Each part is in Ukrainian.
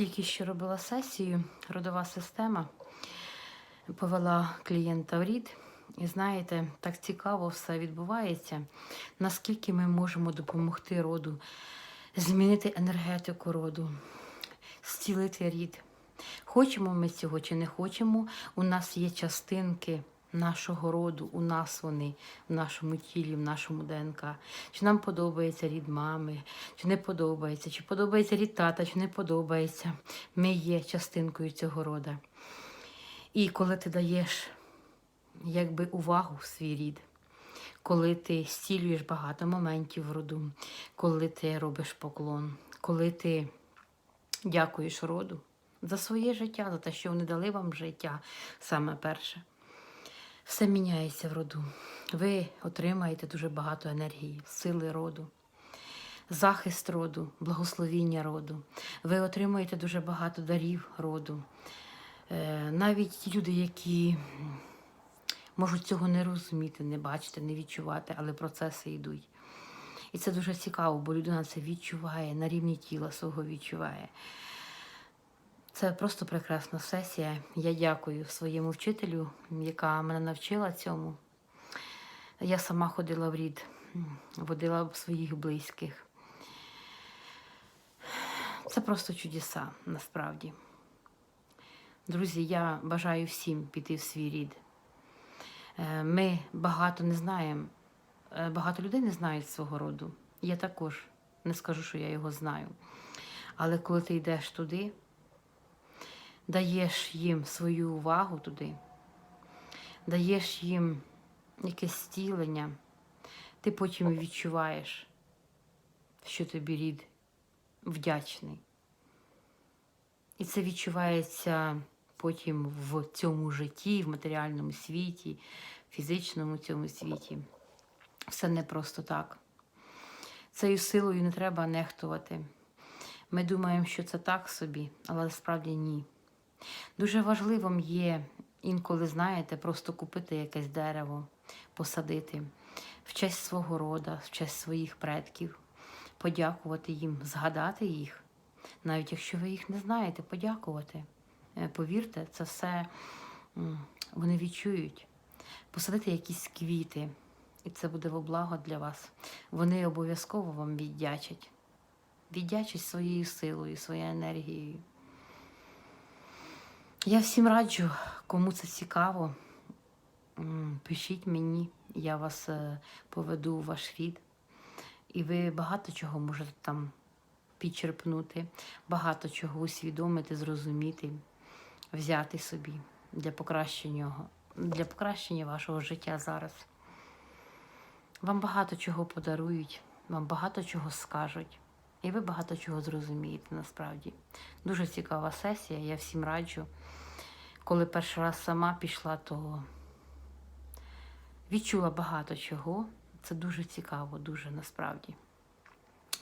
Тільки що робила сесію, родова система повела клієнта в рід. І знаєте, так цікаво все відбувається, наскільки ми можемо допомогти роду, змінити енергетику роду, зцілити рід. Хочемо ми цього чи не хочемо, у нас є частинки нашого роду, у нас вони, в нашому тілі, в нашому ДНК. Чи нам подобається рід мами, чи не подобається, чи подобається рід тата, чи не подобається. Ми є частинкою цього роду. І коли ти даєш якби увагу в свій рід, коли ти зцілюєш багато моментів в роду, коли ти робиш поклон, коли ти дякуєш роду за своє життя, за те, що вони дали вам життя саме перше. Все міняється в роду. Ви отримаєте дуже багато енергії, сили роду, захист роду, благословіння роду. Ви отримаєте дуже багато дарів роду. Е, Навіть люди, які можуть цього не розуміти, не бачити, не відчувати, але процеси йдуть. І це дуже цікаво, бо людина це відчуває, на рівні тіла свого відчуває. Це просто прекрасна сесія. Я дякую своєму вчителю, яка мене навчила цьому. Я сама ходила в рід, водила своїх близьких. Це просто чудеса, насправді. Друзі, я бажаю всім піти в свій рід. Е, Ми багато не знаємо, е, багато людей не знають свого роду. Я також не скажу, що я його знаю. Але коли ти йдеш туди, даєш їм свою увагу туди, даєш їм якесь стілення, ти потім відчуваєш, що тобі рід вдячний. І це відчувається потім в цьому житті, в матеріальному світі, в фізичному цьому світі. Все не просто так. Цією силою не треба нехтувати. Ми думаємо, що це так собі, але насправді ні. Дуже важливим є інколи, знаєте, просто купити якесь дерево, посадити в честь свого рода, в честь своїх предків, подякувати їм, згадати їх. Навіть якщо ви їх не знаєте, подякувати. Е, Повірте, це все вони відчують. Посадити якісь квіти, і це буде во благо для вас. Вони обов'язково вам віддячать. Віддячать своєю силою, своєю енергією. Я всім раджу, кому це цікаво, пишіть мені, я вас е, поведу у ваш рід. І ви багато чого можете там підчерпнути, багато чого усвідомити, зрозуміти, взяти собі для покращення, для покращення вашого життя зараз. Вам багато чого подарують, вам багато чого скажуть, і ви багато чого зрозумієте насправді. Дуже цікава сесія, я всім раджу. Коли перший раз сама пішла, то відчула багато чого. Це дуже цікаво, дуже насправді.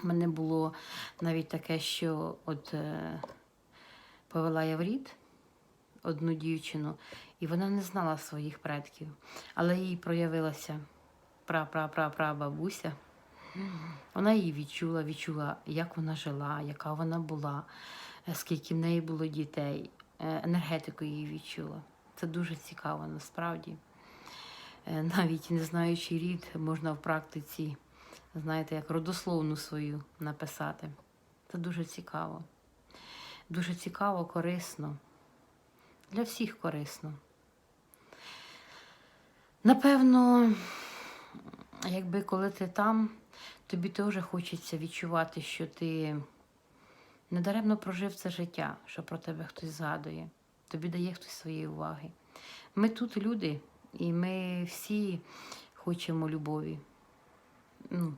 У мене було навіть таке, що от е, повела я в рід одну дівчину, і вона не знала своїх предків, але їй проявилася пра-пра-пра-пра-бабуся. Вона її відчула, відчула, як вона жила, яка вона була, е, скільки в неї було дітей, е, енергетику її відчула. Це дуже цікаво насправді. Е, Навіть не знаючи рід, можна в практиці, знаєте, як родословну свою написати. Це дуже цікаво. Дуже цікаво, корисно. Для всіх корисно. Напевно, якби коли ти там, тобі теж хочеться відчувати, що ти недаремно прожив це життя, що про тебе хтось згадує, тобі дає хтось своєї уваги. Ми тут люди, і ми всі хочемо любові. Ну,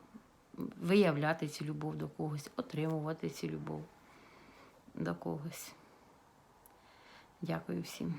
виявляти цю любов до когось, отримувати цю любов до когось. Дякую всім.